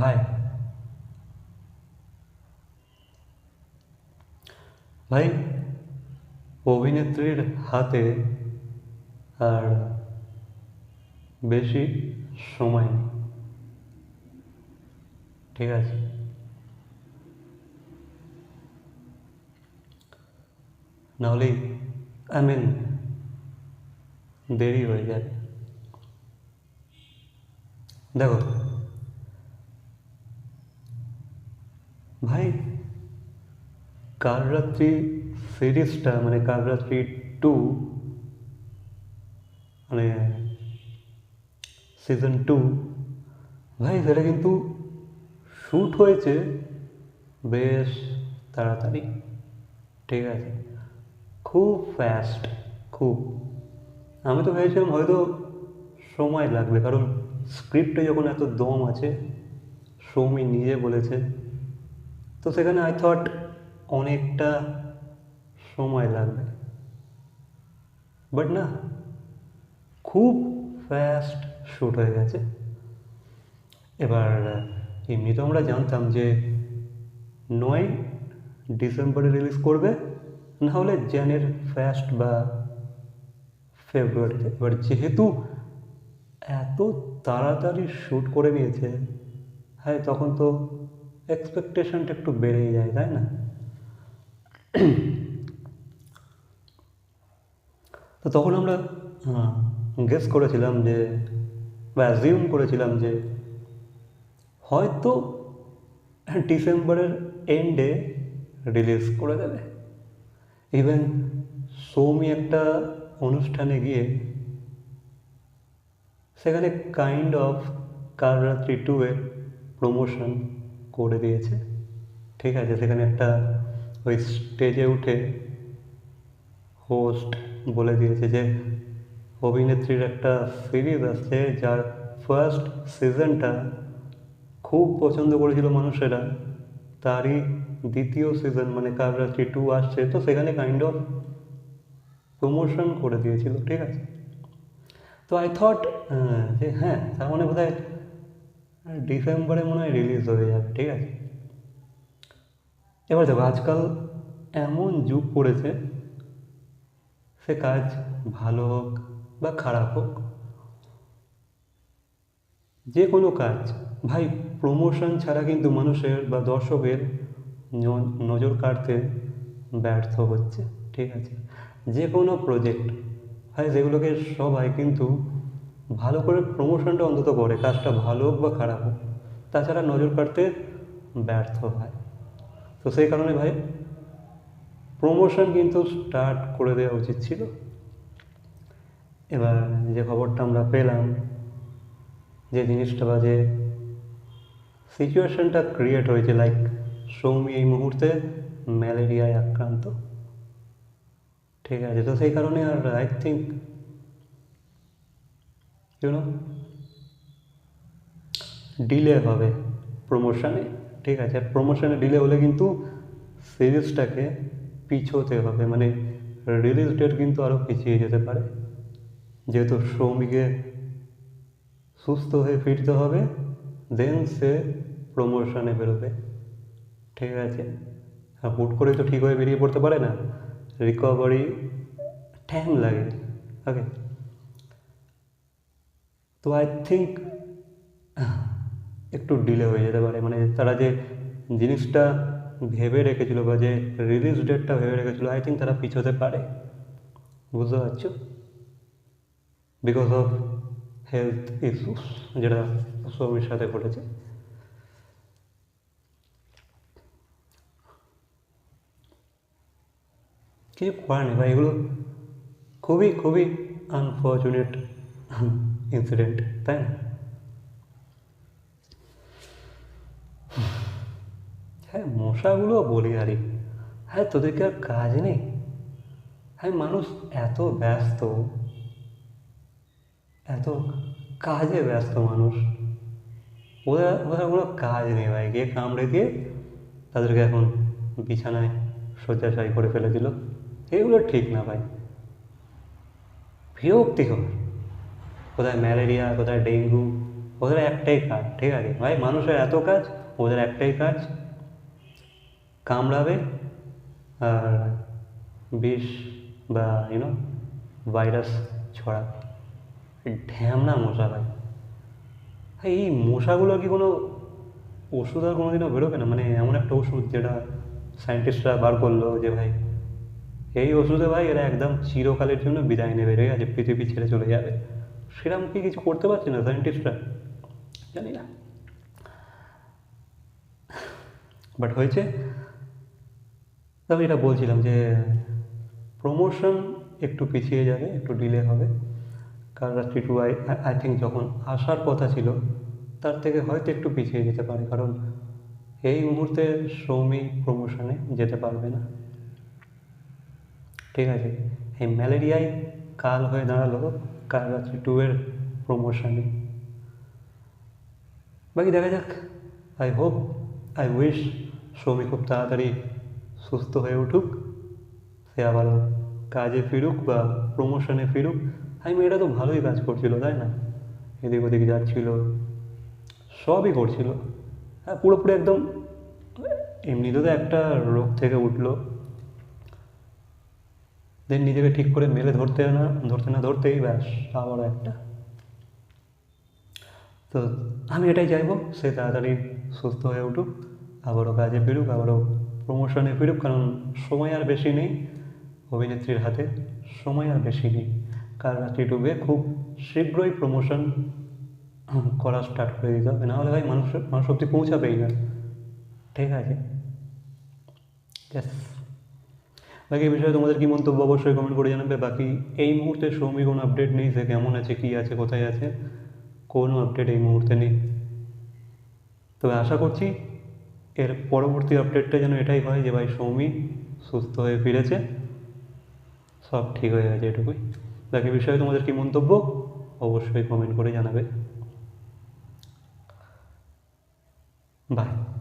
ভাই। ভাই, অভিনেত্রীর হাতে আর বেশি সময় নেই। ঠিক আছে? নাহলে আই মিন দেরি হয়ে যাবে। দেখো ভাই কাল রাত্রি সিরিজটা মানে কাল রাত্রি টু মানে সিজন টু ভাই, সেটা কিন্তু শ্যুট হয়েছে বেশ তাড়াতাড়ি। ঠিক আছে? খুব ফাস্ট খুব। আমি তো ভেবেছিলাম হয়তো সময় লাগবে, কারণ স্ক্রিপ্টে যখন এত দম আছে, সৌমি নিজে বলেছে তো সেখানে আই থট অনেকটা সময় লাগবে। বাট না, খুব ফাস্ট শ্যুট হয়ে গেছে। এবার, এমনি তো আমরা জানতাম যে নয় ডিসেম্বরে রিলিজ করবে, না হলে জানের ফার্স্ট বা ফেব্রুয়ারিতে এবার যেহেতু এত তাড়াতাড়ি শ্যুট করে নিয়েছে হ্যাঁ তখন তো এক্সপেকটেশনটা একটু বেড়ে যায়, তাই না? তো তখন আমরা গেস করেছিলাম যে বা অ্যাজিউম করেছিলাম যে হয়তো ডিসেম্বরের এন্ডে রিলিজ করে দেবে। ইভেন সৌমি একটা অনুষ্ঠানে গিয়ে সেখানে কাইন্ড অফ কাল রাত্রি টু এর প্রমোশন করে দিয়েছে। ঠিক আছে, সেখানে একটা ওই স্টেজে উঠে হোস্ট বলে দিয়েছে যে, অভিনেত্রীর একটা সিরিজ আসছে যার ফার্স্ট সিজনটা খুব পছন্দ করেছিল মানুষেরা। তারই দ্বিতীয় সিজন মানে কাল রাত্রি টু আসছে, তো সেখানে কাইন্ড অফ প্রমোশন করে দিয়েছিল, ঠিক আছে? তো আই থট যে হ্যাঁ তার মানে বোধ হয় ডিসেম্বরে মনে হয় রিলিজ হয়ে যাবে, ঠিক আছে? এবার দেখো, আজকাল এমন যুগ পড়েছে, সে কাজ ভালো হোক বা খারাপ হোক, যে কোনো কাজ, ভাই প্রমোশন ছাড়া কিন্তু মানুষের বা দর্শকের নজর কাড়তে ব্যর্থ হচ্ছে, ঠিক আছে? যে কোনো প্রজেক্ট ভাই যেগুলোকে সবাই কিন্তু ভালো করে প্রমোশনটা অন্তত করে, কাজটা ভালো হোক বা খারাপ হোক, তাছাড়া নজর কাড়তে ব্যর্থ হয়। তো সেই কারণে ভাই প্রমোশন কিন্তু স্টার্ট করে দেওয়া উচিত ছিল। এবার যে খবরটা আমরা পেলাম, যে জিনিসটা বা যে সিচুয়েশনটা ক্রিয়েট হয়েছে লাইক সৌমি এই মুহূর্তে ম্যালেরিয়ায় আক্রান্ত। ঠিক আছে, তো সেই কারণে আর I think you know delay হবে প্রমোশনে ঠিক আছে? প্রমোশনে ডিলে হলে কিন্তু সিরিজটাকে পিছোতে হবে মানে রিলিজ ডেট কিন্তু আরও পিছিয়ে যেতে পারে। যেহেতু সৌমিকে সুস্থ হয়ে ফিরতে হবে দেন সে প্রমোশনে বেরোবে। ঠিক আছে? আর হুট করে তো ঠিক হয়ে বেরিয়ে পড়তে পারে না। রিকভারি টাইম লাগে। ওকে তো আই থিঙ্ক একটু ডিলে হয়ে যেতে পারে। মানে তারা যে জিনিসটা ভেবে রেখেছিল বা যে রিলিজ ডেটটা ভেবে রেখেছিল আই থিঙ্ক তারা পিছোতে পারে। বুঝতে পারছ? বিকজ অফ হেলথ ইস্যুস যেটা সৌমির সাথে ঘটেছে। কিছু করার নেই ভাই, এগুলো খুবই খুবই আনফর্চুনেট ইনসিডেন্ট তাই না? হ্যাঁ মশাগুলো বলি আরে। হ্যাঁ তোদেরকে আর কাজ নেই? হ্যাঁ মানুষ এত ব্যস্ত। এত কাজে ব্যস্ত মানুষ। ওদের ওদের কোনো কাজ নেই ভাই। গিয়ে কামড়ে দিয়ে তাদেরকে এখন বিছানায় শয্যাশায়ী করে ফেলে দিল। এগুলো ঠিক না ভাই। বিরক্তিকর। কোথায় ম্যালেরিয়া, কোথায় ডেঙ্গু, ওদের একটাই কাজ, ঠিক আছে? ভাই, মানুষের এত কাজ, ওদের একটাই কাজ, কামড়াবে আর বিষ বা ইউনো ভাইরাস ছড়াবে। ঢ্যামনা মশা, ভাই। এই মশাগুলো কি কোনো ওষুধ আর কোনোদিনও বেরোবে না? মানে এমন একটা ওষুধ যেটা সায়েন্টিস্টরা বার করল যে, ভাই, এই ওষুধে, ভাই, এরা একদম চিরকালের জন্য বিদায় নেবে, ঠিক আছে? পৃথিবী ছেড়ে চলে যাবে। সেরকম কি কিছু করতে পারছে না সায়েন্টিস্টরা জানি না। বাট হয়েছে। আমি এটা বলছিলাম যে প্রমোশন একটু পিছিয়ে যাবে, একটু ডিলে হবে। কাল রাত্রি টু আই আই থিঙ্ক যখন আসার কথা ছিল, তার থেকে হয়তো একটু পিছিয়ে যেতে পারে, কারণ এই মুহূর্তে সৌমি প্রমোশনে যেতে পারবে না। ঠিক আছে? এই ম্যালেরিয়ায় কাল হয়ে দাঁড়াল। কাল রাত্রি টু এর প্রমোশনে বাকি দেখা যাক। I hope I wish Soumi খুব তাড়াতাড়ি সুস্থ হয়ে উঠুক। সে আবার কাজে ফিরুক বা প্রমোশনে ফিরুক। আমি মেয়েটা তো ভালোই কাজ করছিল, তাই না? এদিক ওদিক যাচ্ছিল। সবই করছিল। হ্যাঁ পুরোপুরি একদম, এমনিতে তো একটা রোগ থেকে উঠল। দেন নিজেকে ঠিক করে মেলে ধরতে না ধরতে না ধরতেই ব্যাস, আবার একটা। তো আমি এটাই চাইব, সে তাড়াতাড়ি সুস্থ হয়ে উঠুক, আবারও কাজে ফিরুক, আবারও প্রমোশনে ফিরুক, কারণ সময় আর বেশি নেই অভিনেত্রীর হাতে, সময় আর বেশি নেই। কার রাত্রি টুবে খুব শীঘ্রই প্রমোশন করা স্টার্ট করে দিতে হবে। নাহলে ভাই মানুষ মানুষ অব্দি পৌঁছাবেই না। ঠিক আছে? Yes. বাকি এই বিষয়ে তোমাদের কি মন্তব্য? অবশ্যই কমেন্ট করে জানাবে। বাকি এই মুহূর্তে সৌমি কোনো আপডেট নেই সে কেমন আছে, কী আছে, কোথায় আছে। কোনো আপডেট এই মুহূর্তে নেই। তবে আশা করছি এর পরবর্তী আপডেটটা যেন এটাই হয় যে ভাই সৌমি সুস্থ হয়ে ফিরেছে। সব ঠিক হয়ে গেছে এটুকুই। বাকি বিষয়ে তোমাদের কি মন্তব্য? অবশ্যই কমেন্ট করে জানাবে। বাই